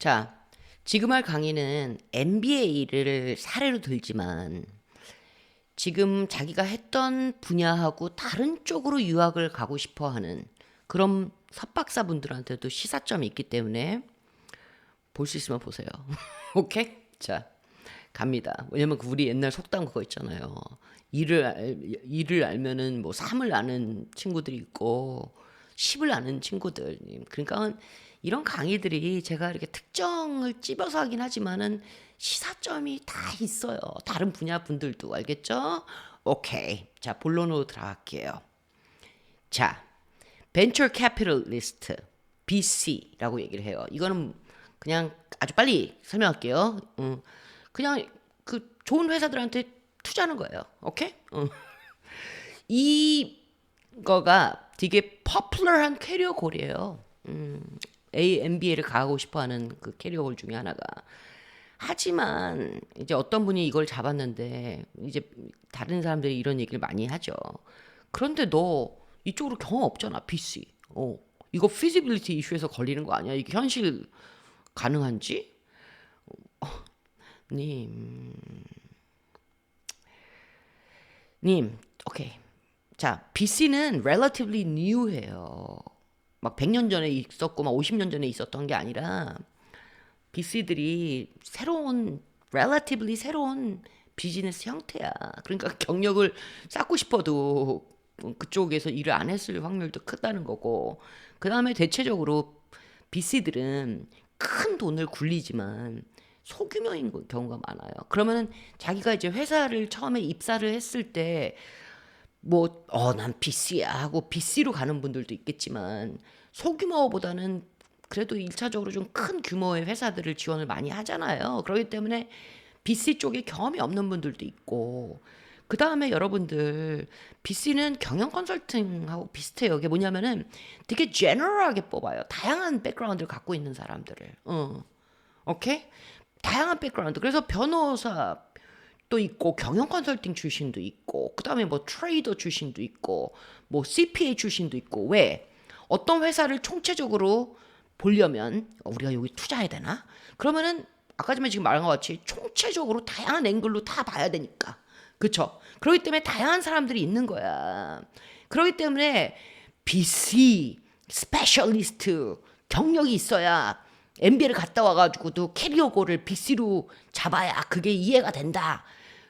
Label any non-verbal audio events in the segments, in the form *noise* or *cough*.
자, 지금 할 강의는 MBA를 사례로 들지만 지금 자기가 했던 분야하고 다른 쪽으로 유학을 가고 싶어 하는 그런 석박사 분들한테도 시사점이 있기 때문에 볼 수 있으면 보세요. *laughs* 오케이? 자, 갑니다. 왜냐면 그 우리 옛날 속담 그거 있잖아요. 일을 알, 일을 알면은 뭐 삼을 아는 친구들이 있고 십을 아는 친구들. 그러니까 이런 강의들이 제가 이렇게 특정을 찝어서 하긴 하지만은 시사점이 다 있어요. 다른 분야 분들도 알겠죠? 오케이. 자, 본론으로 들어갈게요. 자, 벤처 캐피털리스트 BC라고 얘기를 해요. 이거는 그냥 아주 빨리 설명할게요. 음, 그냥 그 좋은 회사들한테 투자하는 거예요. 오케이? 음. 이거가 되게 퍼플러한 캐리어 골이에요. 음, A, MBA를 가고 싶어하는 그 캐리어 골 중에 하나가. 하지만 이제 어떤 분이 이걸 잡았는데 이제 다른 사람들이 이런 얘기를 많이 하죠. 그런데 너 이쪽으로 경험 없잖아, BC. 어, 이거 feasibility 이슈에서 걸리는 거 아니야? 이게 현실 가능한지? 어, 님, 님, 오케이. 자, BC는 relatively new해요. 막 100년 전에 있었고 막 50년 전에 있었던 게 아니라 BC들이 새로운 relatively 새로운 비즈니스 형태야. 그러니까 *laughs* 경력을 쌓고 싶어도 그쪽에서 일을 안 했을 확률도 크다는 거고. 그 다음에 대체적으로 BC들은 큰 돈을 굴리지만 소규모인 경우가 많아요. 그러면은 자기가 이제 회사를 처음에 입사를 했을 때 뭐, 어, 난 BC야 하고 BC로 가는 분들도 있겠지만 소규모보다는 그래도 1차적으로 좀 큰 규모의 회사들을 지원을 많이 하잖아요. 그렇기 때문에 BC 쪽에 경험이 없는 분들도 있고, 그 다음에 여러분들, BC는 경영 컨설팅하고 비슷해요. 이게 뭐냐면은 되게 제너럴하게 뽑아요. 다양한 백그라운드를 갖고 있는 사람들을. 어. 오케이? 다양한 백그라운드. 그래서 변호사, 또 있고 경영 컨설팅 출신도 있고 그다음에 뭐 트레이더 출신도 있고 뭐 CPA 출신도 있고 왜 어떤 회사를 총체적으로 보려면 우리가 여기 투자해야 되나? 그러면은 아까 전에 지금 말한 것 같이 총체적으로 다양한 앵글로 다 봐야 되니까. 그쵸? 그렇기 때문에 다양한 사람들이 있는 거야. 그렇기 때문에 BC, 스페셜리스트, 경력이 있어야 MBA를 갔다 와가지고도 캐리어고를 BC로 잡아야 그게 이해가 된다.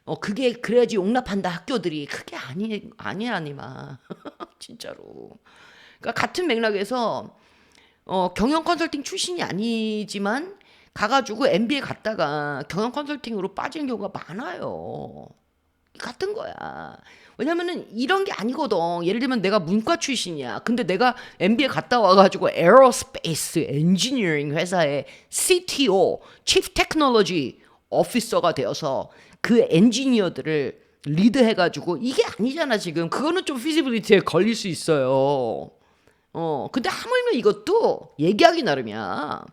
어, 그게 그래야지 용납한다 학교들이. 그게 아니, 아니야, 아니마. *laughs* 진짜로. 그러니까 같은 맥락에서 어, 경영 컨설팅 출신이 아니지만 가가지고 MBA 갔다가 경영 컨설팅으로 빠진 경우가 많아요. 같은 거야. 왜냐면은 이런 게 아니거든. 예를 들면 내가 문과 출신이야. 근데 내가 MBA 갔다 와가지고 에어로스페이스 엔지니어링 회사의 CTO, Chief Technology Officer가 되어서 그 엔지니어들을 리드해가지고 이게 아니잖아 지금. 그거는 좀 피지빌리티에 걸릴 수 있어요. 어, 근데 하물며 이것도 얘기하기 나름이야.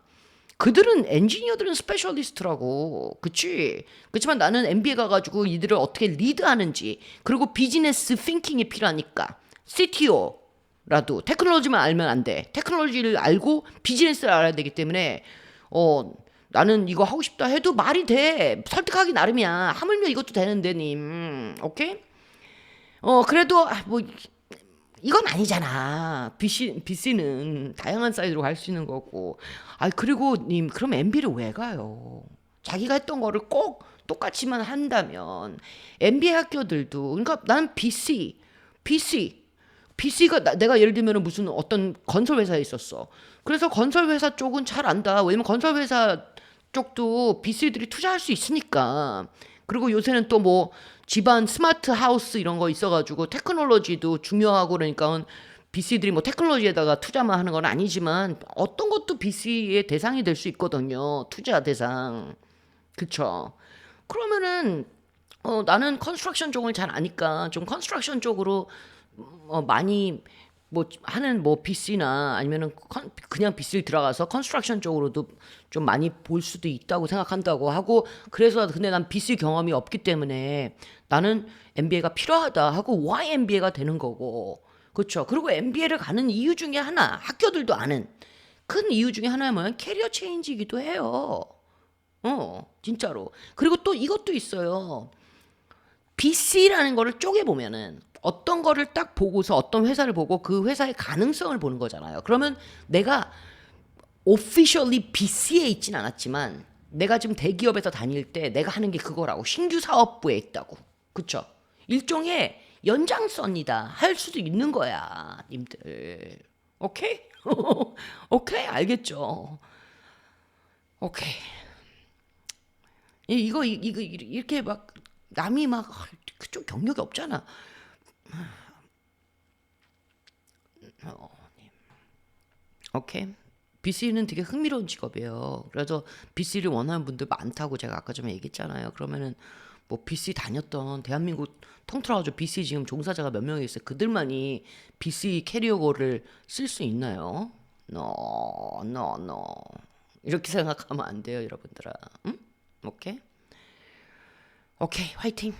그들은 엔지니어들은 스페셜리스트라고. 그치? 그렇지만 나는 MBA 가가지고 이들을 어떻게 리드하는지 그리고 비즈니스 핑킹이 필요하니까 CTO라도 테크놀로지만 알면 안 돼. 테크놀로지를 알고 비즈니스를 알아야 되기 때문에 어 나는 이거 하고 싶다 해도 말이 돼. 설득하기 나름이야. 하물며 이것도 되는데 님. 오케이? 어 그래도 아, 뭐 이건 아니잖아. BC, BC는 다양한 사이즈로 갈 수 있는 거고. 아, 그리고 님, 그럼 MB를 왜 가요? 자기가 했던 거를 꼭 똑같이만 한다면 MBA 학교들도 그러니까 나는 BC, BC, BC가 나, 내가 예를 들면 무슨 어떤 건설 회사에 있었어. 그래서 건설 회사 쪽은 잘 안다. 왜냐면 건설 회사 쪽도 BC들이 투자할 수 있으니까. 그리고 요새는 또 뭐 집안 스마트 하우스 이런 거 있어가지고 테크놀로지도 중요하고 그러니까 BC들이 뭐 테크놀로지에다가 투자만 하는 건 아니지만 어떤 것도 BC의 대상이 될 수 있거든요. 투자 대상. 그쵸. 그러면은 어, 나는 컨스트럭션 쪽을 잘 아니까 좀 컨스트럭션 쪽으로 어, 많이 뭐 하는 뭐 BC나 아니면은 컨, 그냥 BC를 들어가서 컨스트럭션 쪽으로도 좀 많이 볼 수도 있다고 생각한다고 하고 그래서 근데 난 BC 경험이 없기 때문에 나는 MBA가 필요하다 하고 Y MBA가 되는 거고 그렇죠. 그리고 MBA를 가는 이유 중에 하나 학교들도 아는 큰 이유 중에 하나는 뭐야? 캐리어 체인지이기도 해요. 어, 진짜로. 그리고 또 이것도 있어요. BC라는 거를 쪼개 보면은 어떤 거를 딱 보고서 어떤 회사를 보고 그 회사의 가능성을 보는 거잖아요. 그러면 내가 officially BC에 있진 않았지만 내가 지금 대기업에서 다닐 때 내가 하는 게 그거라고 신규 사업부에 있다고. 그쵸? 일종의 연장선이다. 할 수도 있는 거야, 님들. 오케이? *laughs* 오케이, 알겠죠? 오케이. 이- 이거 이- 이거 이렇게 막 남이 막 아, 그쪽 경력이 없잖아. 어, 님. 오케이. BC는 되게 흥미로운 직업이에요. 그래서 BC를 원하는 분들 많다고 제가 아까 전에 얘기했잖아요. 그러면은 뭐 BC 다녔던 대한민국 통틀어가지고 BC 지금 종사자가 몇 명이 있어요. 그들만이 BC 캐리어거를 쓸 수 있나요? No, no, no. 이렇게 생각하면 안 돼요, 여러분들아. 응? 오케이? 오케이, 화이팅.